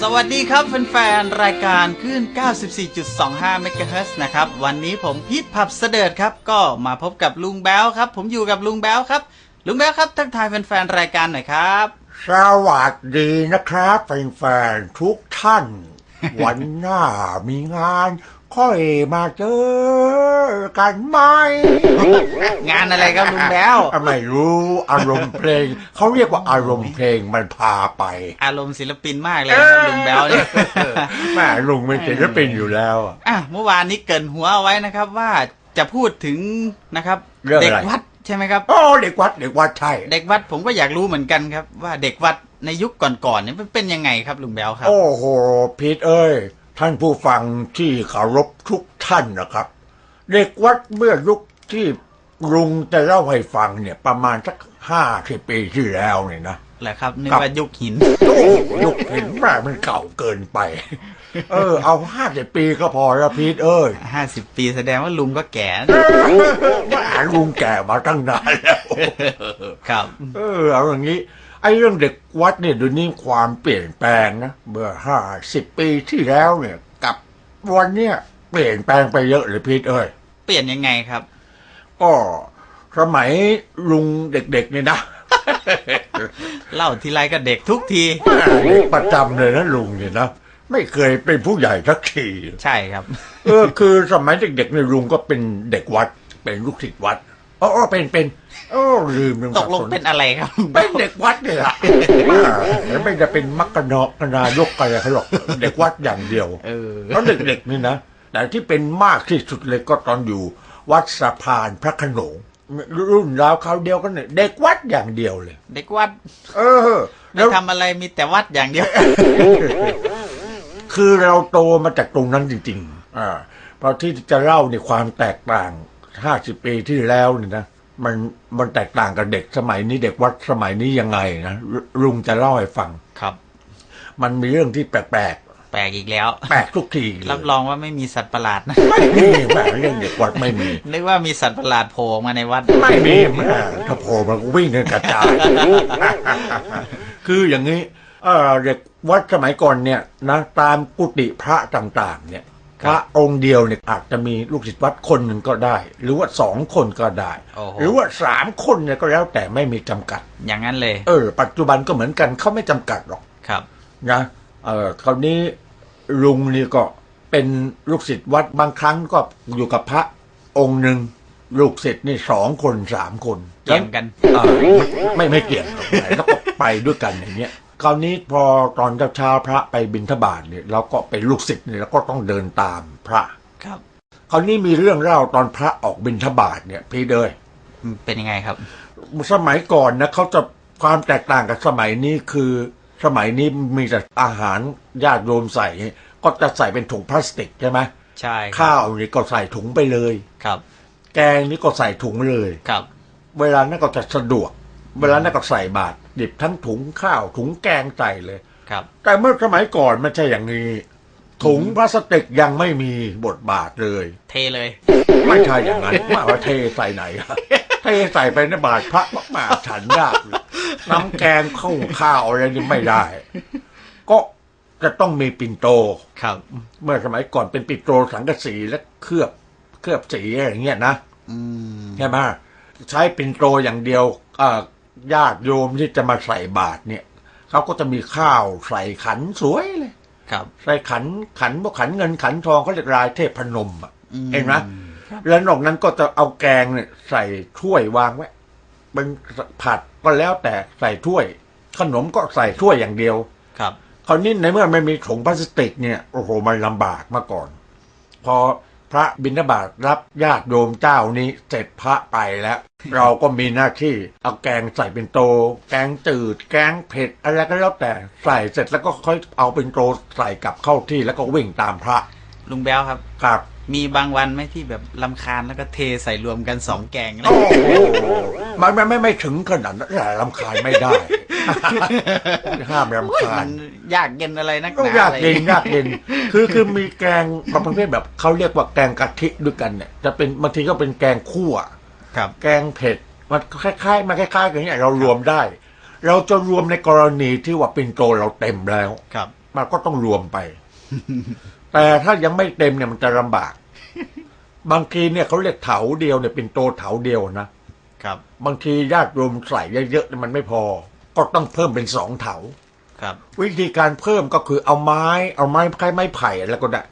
สวัสดีครับแฟนๆ รายการคลื่น94.25เมกะเฮิรตนะครับ วันนี้ผมพีทผับเสดิร์ดครับ ก็มาพบกับลุงแบ๊วครับ ผมอยู่กับลุงแบ๊วครับ ลุงแบ๊วครับ ทักทายแฟนๆ รายการหน่อยครับ สวัสดีนะครับแฟนๆ ทุกท่าน วันหน้ามีงาน ค่อยมาเจอกันไหมงานอะไรครับลุงแบ๊วไม่รู้อารมณ์เพลง เขาเรียกว่าอารมณ์เพลงมันพาไป อารมณ์ศิลปินมากเลยนะครับลุงแบ๊วเนี่ยแม่ลุงเป็นศิลปินอยู่แล้วอะเมื่อวานนี้เกรินหัวเอาไว้นะครับ ว่าจะพูดถึงนะครับเรื่องอะไรเด็กวัดใช่ไหมครับโอ้เด็กวัดเด็กวัดใช่เด็กวัดผมก็อยากรู้เหมือนกันครับ ว่าเด็กวัดในยุคก่อนๆเนี่ยมันเป็นยังไงครับลุงแบ๊วครับ โอ้โหพีทเอ้ย ท่านผู้ฟังที่เคารพทุกท่านนะครับ เด็กวัดเมื่อยุคที่ลุงจะเล่าให้ฟังเนี่ย ประมาณสักห้าสิบปีที่แล้วเนี่ยนะแหละครับนึกครับว่ายุคหินโอ้ยุคเห็นแม่มันเก่าเกินไป เออ เอาห้าสิบปีก็พอแล้วพีทเอ้ยห้าสิบปีแสดงว่าลุงก็แก่ว่าลุงแก่มาตั้งนานแล้วครับ เออเอาอย่างนี้ ไอ้เรื่องเด็กวัดเนี่ยเดูนี้ความเปลี่ยนแปลงนะเมื่อห้าสิบปีที่แล้วเนี่ย กับวันเนี้ยเปลี่ยนแปลงไปเยอะเลยพีทเอ้ยเปลี่ยนยังไงครับ ก็สมัยลุงเด็กๆเนี่ยนะเล่าทีไรก็เด็กทุกทีเด็กประจำเลยนะลุงเนี่ยนะไม่เคยเป็นผู้ใหญ่สักที ใช่ครับ เออคือสมัยเด็กๆในยลุงก็เป็นเด็กวัด เป็นลูกศิษย์วัด อ๋ออ๋อเป็นเป็นโอ้ลืมตกลงเป็นอะไรครับ เป็นเด็กวัดเนี่ยแหละแล้วไม่จะเป็นมักกะเนาะกะนายกอะไรเขาหรอกเด็กวัดอย่างเดียวเออแล้วเด็กๆนี่นะแต่ที่เป็นมากที่สุดเลยก็ตอนอยู่ วัดสะพานพระโขนงรุ่นราวคราวเดียวกันเนี่ยเด็กวัดอย่างเดียวเลย เด็กวัด เออไม่แล้วทำอะไรมีแต่วัดอย่างเดียว คือเราโตมาจากตรงนั้นจริงๆ อ่าเพราะที่จะเล่าในความแตกต่าง ห้าสิบปีที่แล้วเนี่ยนะมันมันแตกต่างกับเด็กสมัยนี้เด็กวัดสมัยนี้ยังไงนะลุลุงจะเล่าให้ฟังครับ มันมีเรื่องที่แปลกแปลกอีกแล้วๆแปลกทุกทีเลยรับรองว่าไม่มีสัตว์ประหลาดนะไม่มีแม่เรื่องเด็กวัดไม่มี นึกว่ามีสัตว์ประหลาดโผล่ออกมาในวัด ไม่มีแม่ถ้าโผล่มันก็วิ่งกันกระจายคืออย่างนี้เออเด็กวัดสมัยก่อนเนี่ยนะตามกุฏิพระต่าง ๆ เนี่ยค พรับระองค์เดียวเนี่ยอาจจะมีลูกศิษย์วัดคนหนึ่งก็ได้ หรือว่าสองคนก็ได้ โอ้โห หรือว่าสามคนเนี่ยก็แล้วแต่ไม่มีจำกัด อย่างนั้นเลยเออ ปัจจุบันก็เหมือนกันเขาไม่จำกัดหรอกครับ นะเออคราวนี้ลุงนี่ก็เป็นลูกศิษย์วัดบางครั้งก็อยู่กับพระองค์หนึ่งลูกศิษย์นี่สองคนสามคน เกี่ยงกัน เอ่อไม่ไม่เกี่ยงหรอกแล้วก็ไปด้วยกันอย่างเงี้ย คราวนี้พอตอนเช้าๆพระไปบิณฑบาตเนี่ยเราก็เป็นลูกศิษย์เนี่ยเราก็ต้องเดินตามพระครับคราวนี้มีเรื่องเล่าตอนพระออกบิณฑบาตเนี่ยพี่เดยเป็นยังไงครับ สมัยก่อนนะเขาจะความแตกต่างกับสมัยนี้คือสมัยนี้มีแต่อาหารญาติโยมใส่ ก็จะใส่เป็นถุงพลาสติกใช่ไหมใช่ครับข้าวนี่ก็ใส่ถุงไปเลยครับ แกงนี่ก็ใส่ถุงเลยครับ เวลานั้นก็จะสะดวก เวลานั้นก็ใส่บาตรดิบทั้งถุงข้าวถุงแกงใส่เลย ครับ แต่เมื่อสมัยก่อนไม่ใช่อย่างนี้ ถุงพลาสติกยังไม่มีบทบาทเลย เทเลย ไม่ใช่อย่างนั้นว่าว่าเทใส่ไหนอะเทใส่ไปในบาทพระมากๆฉันยากเลยน้ำแกงข้าวข้าวอะไรนี่ไม่ได้ ก็จะต้องมีปิ่นโต ครับ เมื่อสมัยก่อนเป็นปิ่นโตสังกะสีและเคลือบเคลือบสีอะไรอย่างเงี้ยนะอืมใช่ไหมใช้ปิ่นโตอย่างเดียวอ่า ญาติโยมที่จะมาใส่บาตรเนี่ยเขาก็จะมีข้าวใส่ขันสวยเลย ครับ ใส่ขันขันพวกขันเงินขันทองเขาเรียกรายเทพพนมอะอืมเห็นไหมแล้วนอกนั้นก็จะเอาแกงเนี่ยใส่ถ้วยวางไว้เป็นผัดก็แล้วแต่ใส่ถ้วย ขนมก็ใส่ถ้วยอย่างเดียว ครับคราวนี้ในเมื่อไม่มีถุงพลาสติกเนี่ยโอ้โหมันลำบากมาก่อน พอ พระบิณฑบาตรับญาติโยมเจ้านี้เสร็จพระไปแล้ว เราก็มีหน้าที่เอาแกงใส่เป็นโต แกงจืด แกงเผ็ดอะไรก็แล้วแต่ใส่เสร็จแล้วก็ค่อยเอาเป็นโตใส่กลับเข้าที่แล้วก็วิ่งตามพระลุงแบ๊วครับ ครับ มีบางวันไหมที่แบบลำคาญแล้วก็เทใส่รวมกันสองแกงแล้วโอ้โหมันไม่ไม่ไม่ถึงขนาดนั้นแต่ลำคาญไม่ได้ ห้ามรำโอ้ยคามัญนยากเย็นอะไรนักหก็นายากอะไรเย็นยากเย็นคือคือมีแกงประเภทแบบเขาเรียกว่าแกงกะทิด้วยกันเนี่ย จะเป็นบางทีก็เป็นแกงคั่ว ครับ แกงเผ็ดมันคล้ายๆมันคล้ายๆกันอย่างนี้เรารวมได้ เราจะรวมในกรณีที่ว่าปินโตเราเต็มแล้ว ครับ มันก็ต้องรวมไป แต่ถ้ายังไม่เต็มเนี่ยมันจะลำบาก บางทีเนี่ยเขาเรียกเถาเดียวเนี่ยปินโตเถาเดียวนะครับ บางทีญาติโยมใส่เยอะๆเนี่ยมันไม่พอ ก็ต้องเพิ่มเป็นสองเถาครับ วิธีการเพิ่มก็คือเอาไม้ เอาไม้คล้ายไม้ไผ่แล้วก็ได้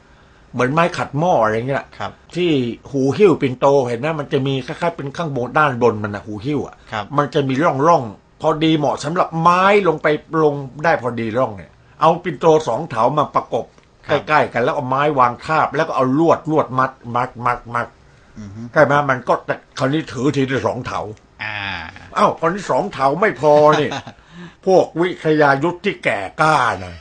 เหมือนไม้ขัดหม้ออะไรเงี้ยครับ ที่หูหิ้วปินโตเห็นไหมมันจะมีคล้ายๆเป็นข้างบนด้านบนมันนะหูหิ้วอะครับมันจะมีร่องร่องๆพอดีเหมาะสำหรับไม้ลงไปลงได้พอดีร่องเนี่ย เอาปินโตสองเถามาประกบครัใกบล้ๆกันแล้วเอาไม้วางทาบ แล้วก็เอาลวดลวดมัดมัดมัดมัดอือฮึใช่ไหมมันก็แต่คราวนี้ถือทีละสองเถาอ่าเอ้าคราวนี้สองเถาไม่พอนี่พ วกวิทยายุทธที่แก่กล้านะ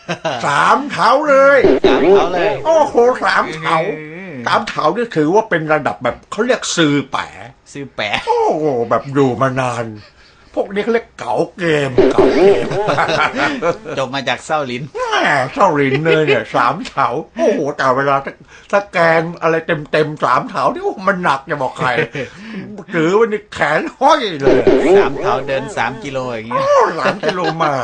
สามเถาเลย สามเขาเลย โอ้โหสามเถาเออสามเถานี่ถือว่าเป็นระดับแบบเขาเรียกซือแปะซื้อแปะ โอ้โหแบบอยู่มานาน พวกนี้เขาเรียกเก๋าเกมเก๋าเกมจบมาจากเศร้าลิ้นแหม่เศร้าลินเลยเนี่ยสามเถาโอ้โหแต่เวลาถ้าถ้าแกงอะไรเต็มเต็มๆสามเถานี่โอ้มันหนักอย่าบอกใครถือวันนี้แขนห้อยเลยสามเขาเดินสามกิโลอย่างเงี้ยโอ้หลังกิโลมา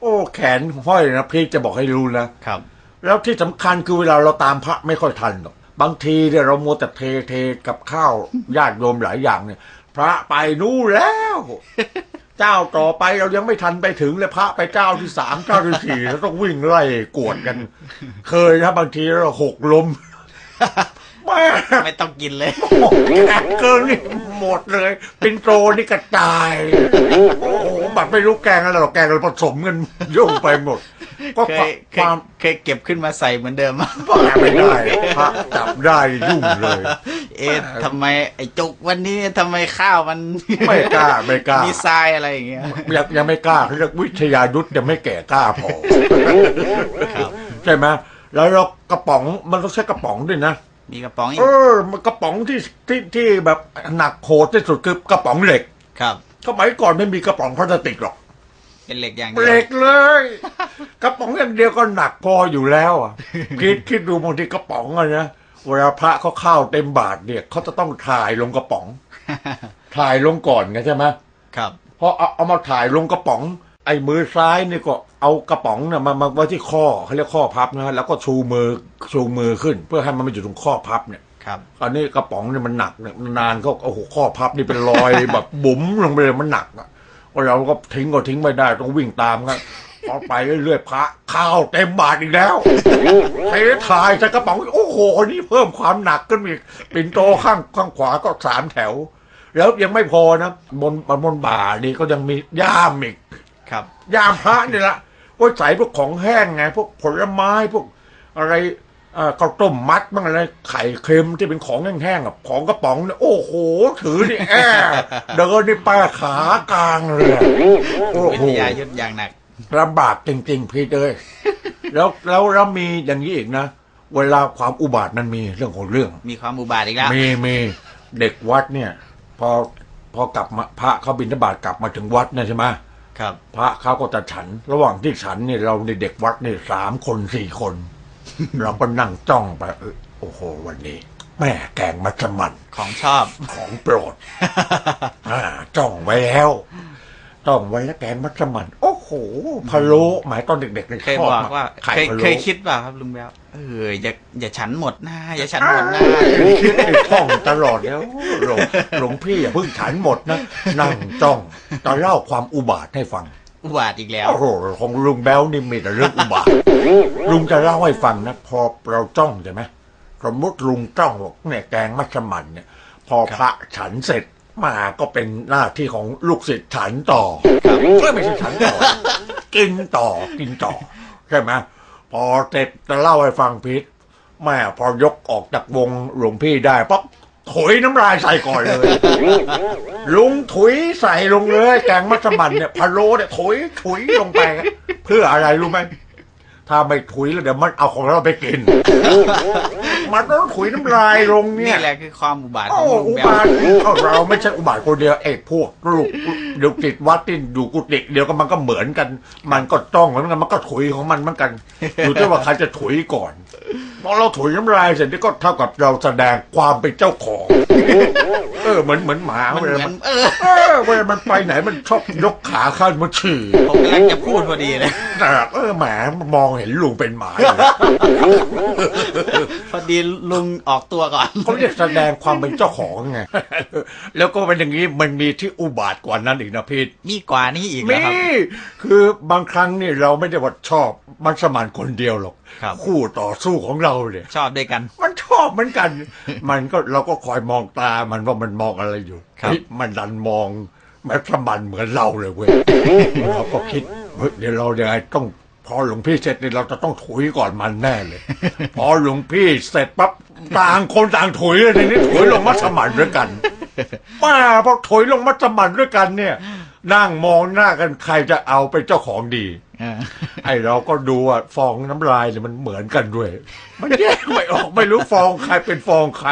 โอ้แขนห้อยนะพี่จะบอกให้รู้นะครับ แล้วที่สำคัญคือเวลาเราตามพระไม่ค่อยทันหรอกบางทีเนี่ยเรามัวแต่เทเทกับข้าวญาติโยมหลายอย่างเนี่ย พระไปนู่นแล้ว เจ้าต่อไปเรายังไม่ทันไปถึงเลยพระไปเจ้าที่สามเจ้าที่สี่แล้วต้องวิ่งไล่กวดกัน เคยนะบางทีเราหกล้มแม่ไม่ต้องกินเลยแขกเกินนี่หมดเลยเป็นโตนี่กระจาย โอ้โหแบบไม่รู้แกงอะไรหรอกแกงเราผสมกันยุ่งไปหมด ก็เคควายเคคยวามเคยเก็บขึ้นมาใส่เหมือนเดิมบ้าไม่ได้พระจับได้ยุ่งเลย เอ๊ะทำไมไอ้จุกวันนี้ทำไมข้าวมันไม่กล้าไม่กล้ามีทรายอะไรอย่างเงี้ยยังยังไม่กล้าเขาเรียกวิทยายุทธยังไม่แก่กล้าพอครับใช่ไหมแล้วเรากระป๋องมันต้องใช้กระป๋องด้วยนะมีกระป๋องอีเอกอมันกระป๋องที่ที่ที่แบบหนักโหดที่สุดคือกระป๋องเหล็กครับสมัยก่อนไม่มีกระป๋องพลาสติกหรอก เป็นเหล็กอย่างเหเดียล็วกเลย กระป๋องอย่างเดียวก็หนักพออยู่แล้วอะ คิดคิดดูบางทีกระป๋องอะนะเวลาพระเขาเข้าเต็มบาทเนี่ยเขาจะต้องถ่ายลงกระป๋อง ถ่ายลงก่อนไงใช่ไหมครับ พอเอาเอามาถ่ายลงกระป๋อง ไอ้มือซ้ายนี่ก็เอากระป๋องเนี่ยมามาไว้ที่ข้อเขาเรียกข้อพับนะแล้วก็ชูมือชูมือขึ้น เพื่อให้มันมาอยู่ตรงข้อพับเนี่ย ครับ อันนี้กระป๋องเนี่ยมันหนักเนี่ยนานก็โอ้โหข้อพับนี่เป็นรอย แบบบุ๋มลงไปเลยมันหนักอะ เราก็ทิ้งก็ทิ้งไม่ได้ต้องวิ่งตามครับพอไปเรื่อยๆพระข้าวเต็มบาทอีกแล้วเทถ่ายใส่กระป๋องโอ้โหนี่เพิ่มความหนักขึ้นอีกปิ่นโตข้างข้างขวาก็สามแถว แล้วยังไม่พอนะบนบนบ่านี่ก็ยังมีย่ามอีกครับยามพระนี่ละไว่าใส่พวกของแห้งไง พวกผลไม้พวกอะไรเอ่อ ข้าวต้มมัดบ้างอะไรไข่เค็มที่เป็นของแห้งๆอะของกระป๋องเนี่ยโอ้โห ถือนี่แอบเดินนี่ป้าขากลางเลยอะโอ้วิโหทยายุทธอย่างหนักลำบากจริง ๆ พี่เอ้ยแล้วแล้วแล้วมีอย่างนี้อีกนะ เวลาความอุบาทมันมีเรื่องของเรื่อง มีความอุบาทอีกแล้วมีมีเด็กวัดเนี่ย พอพอกลับมาพระเขาบิณฑบาตกลับมาถึงวัดเนี่ยใช่ไหมครับ พระเขาก็จะฉัน ระหว่างที่ฉันเนี่ยเราในเด็กวัดเนี่ยสามคนสี่คน เราก็นั่งจ้องไปเออโอ้โห วันนี้ แม่แกงมัสมั่นของชอบของโปรดอ่าจ้องไว้แล้ว จ้องไว้แล้วแกงมัสมั่นโอ้โหพะโล้หมายตอนเด็กๆเลยเคยชอบอกมากว่าไข่เคยพะเคโล้ยคิดเปล่าครับลุงแบ๊วเอออย่าอย่าฉันหมดนะอย่าฉันหมดนะคิดในท่องตลอดแล้วหลวงหลวงพี่อย่าเพิ่งฉันหมดนะนั่งจ้องจะเล่าความอุบาทให้ฟัง อุบาทอีกแล้ว โอ้โหของลุงแบ้วนี่มีแต่เรื่องอุบาท ลุงจะเล่าให้ฟังนะ พอเราจ้องใช่ไหมสมมติลุงจ้องบอกเนี่ยแกงมัสมั่นเนี่ย พอพระฉันเสร็จมาก็เป็นหน้าที่ของลูกศิษย์ฉันต่อเอ้ยไม่ใช่ฉันต่อ กินต่อกินต่อ ใช่ไหมพอเสร็จจะเล่าให้ฟังพิษแม่พอยกออกจากวงหลวงพี่ได้ปั๊บ ถุยน้ำลายใส่ก่อนเลย ลุงถุยใส่ลงเลย แกงมัสมั่นเนี่ยพะโล้เนี่ยถุยถุยลงไป เพื่ออะไรรู้ไหมถ้าไม่ถุยแล้วเดี๋ยวมันเอาของเราไปกิน มันต้องถุยน้ำลายลงเนี่นี่ยแหละคือความอุบาทขโอ้องลุงอุแบลบาทเอาเราไม่ใช่อุบาทคนเดียวไอ้พวกลูกเดี๋ยวติดวัดที่อยู่กุฏิเดียวก็มันก็เหมือนกัน มันก็จ้องเหมือนกันมันก็ถุยของมันเหมือนกัน อยู่ที่ว่าใครจะถุยก่อน พอเราถุยน้ำลายเสร็จนี่ก็เท่ากับเราแสดงความเป็นเจ้าของ เออเหมือนเหมือนหมามันเวเหมืลาอมันนเออเออเวลามันไปไหนมันชอบยกขาข้างมันฉี่ผมกำลังจะพูดพอดีเลยแต่เออแหมมองเห็นลุงเป็นหมาอยู่พอดีลุงออกตัวก่อน เขาเรียกแสดงความเป็นเจ้าของไงแล้วก็เป็นอย่างนี้มันมีที่อุบาทกว่านั้นอีกนะพี่ มีกว่านี้อีกมีแล้วครับ คือบางครั้งนี่เราไม่ได้ว่าชอบมันสมานคนเดียวหรอก ครับคู่ต่อสู้ของเราเนี่ย ชอบด้วยกัน มันชอบเหมือนกัน มันก็เราก็คอยมองตามันว่ามันมองอะไรอยู่ครับเฮ้ยมันดันมองมันสมันเหมือนเราเลยเว้ยเราก็คิดเฮ้ยเดี๋ยวเรายังไงต้องพอหลวงพี่เสร็จเนี่ยเราจะต้องถุยก่อนมันแน่เลย พอหลวงพี่เสร็จปั๊บต่างคนต่างถุยเลยทีนี้ถุยลงมัสมั่นด้วยกันป้าพอถุยลงมัสมั่นด้วยกันเนี่ย นั่งมองหน้ากันใครจะเอาเป็นเจ้าของดีเออ ไอเราก็ดูว่าฟองน้ำลายเนี่ยมันเหมือนกันด้วย มันแยกไม่ออกไม่รู้ฟองใครเป็นฟองใคร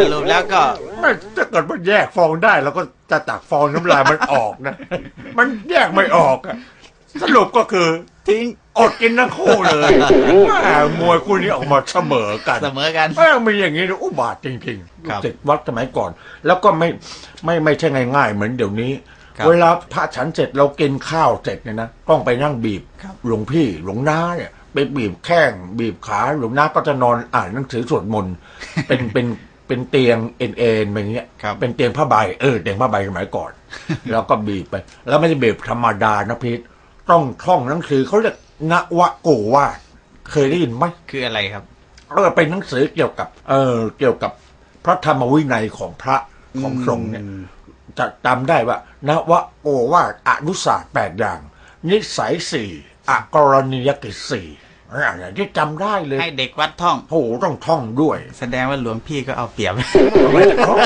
สรุปแล้วก็ไม่ถ้าเกิดมันแยกฟองได้เราก็จะตักฟองน้ำลายมันออกนะ มันแยกไม่ออกอะสรุปก็คือทิ้งอดกินทั้งคู่เลยแม่มวยคู่นี้ออกมาเสมอกันเสมอกันแม่งมีอย่างนี้นะอุบาทจริงครับๆติดวัดสมัยก่อน แล้วก็ไม่ไม่ไม่ใช่ง่ายๆ เหมือนเดี๋ยวนี้ครับ เวลาพระฉันเสร็จเรากินข้าวเสร็จเนี่ยนะต้องไปนั่งบีบครับหลวงพี่หลวงน้าเนี่ยไปบีบแข้งบีบขาหลวงน้าก็จะนอนอ่านหนังสือสวดมนต์เป็นเป็นเป็นเตียงเอ็นเอ็นอย่างเงี้ยครับเป็นเตียงผ้าใบเออเตียงผ้าใบสมัยก่อน แล้วก็บีบไป แล้วไม่ได้บีบธรรมดานะพีทต้องท่องหนังสือเขาเรียกนวโกวาทเคยได้ยินไหมคืออะไรครับเออเป็นหนังสือเกี่ยวกับ เออเกี่ยวกับพระธรรมวินัยของพระของสงฆ์เนี่ย จะจำได้ว่านวโอวาทอนุศาสตร์แปดอย่าง นิสัยสี่อกรณียกิจสี่อะไรที่จำได้เลยให้เด็กวัดท่องโอ้โหต้องท่องด้วย แสดงว่าหลวงพี่ก็เอาเปรียบไม่ได้ท่อง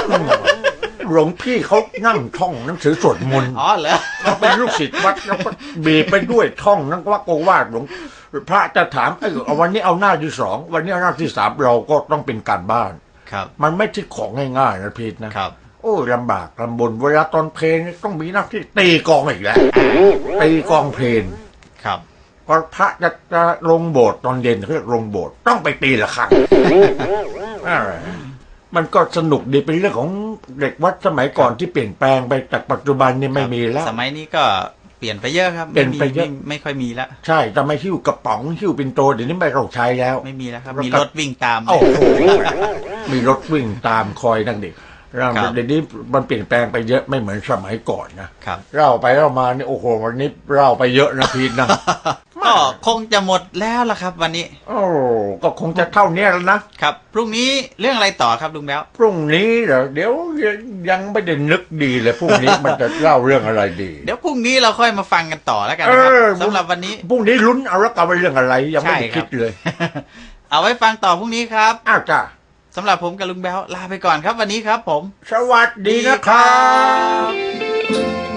หลวงพี่เขานั่งท่องหนังสือสวดมนต์อ๋อเหรอเขาเป็นลูกศิษย์วัดแล้วก็บีบไปด้วยท่องนั่งว่าโกวาดหลวงพระจะถามเออเอาวันนี้เอาหน้าที่สองวันนี้เอาหน้าที่สามเราก็ต้องเป็นการบ้านครับ มันไม่ใช่ของง่ายๆนะพีทนะครับ โอ้ยลำบากลำบนเวลาตอนเพลงนี่ต้องมีหน้าที่ตีกลองอีกแล้วตีกลองเพลงครับพอพระจะจะลงโบสถ์ตอนเย็นเขาเรียกลงโบสถ์ต้องไปตีละครั้งอ่ามันก็สนุกดีเป็นเรื่องของเด็กวัดสมัยก่อนที่เปลี่ยนแปลงไปจากปัจจุบันนี่ไม่มีแล้ว สมัยนี้ก็เปลี่ยนไปเยอะครับเปลี่ยนไปเยอะม่มีไม่ไม่ค่อยมีแล้วใช่แต่ไม่หิ้วกระป๋องหิ้วปินโตเดี๋ยวนี้ไม่ต้องใช้แล้ว ไม่มีแล้วครับแล้วก็มีรถวิ่งตามโอ้โหมีรถวิ่งตามคอยนั่งเด็ก ร่างครับเดี๋ยวนี้มันเปลี่ยนแปลงไปเยอะไม่เหมือนสมัยก่อนนะครับเล่าไปเล่ามานี่โอ้โหวันนี้เล่าไปเยอะนะพีทนะก็คงจะหมดแล้วล่ะครับ วันนี้ โอ้ก็คงจะเท่านี้แล้วนะครับ พรุ่งนี้เรื่องอะไรต่อครับลุงแบ๊วพรุ่งนี้เหรอเดี๋ยวยังไม่ได้นึกดีเลยพรุ่งนี้มันจะเล่าเรื่องอะไรดี เดี๋ยวพรุ่งนี้เราค่อยมาฟังกันต่อแล้วกันนะครับเออสำหรับวันนี้พรุ่งนี้ลุ้นเอาแล้วกันว่าเรื่องอะไรยังไม่ได้ใช่ครับคิดเลย เอาไว้ฟังต่อพรุ่งนี้ครับอ้าวจ้า สำหรับผมกับลุงแบวลาไปก่อนครับวันนี้ครับผม สวัสดีนะครับ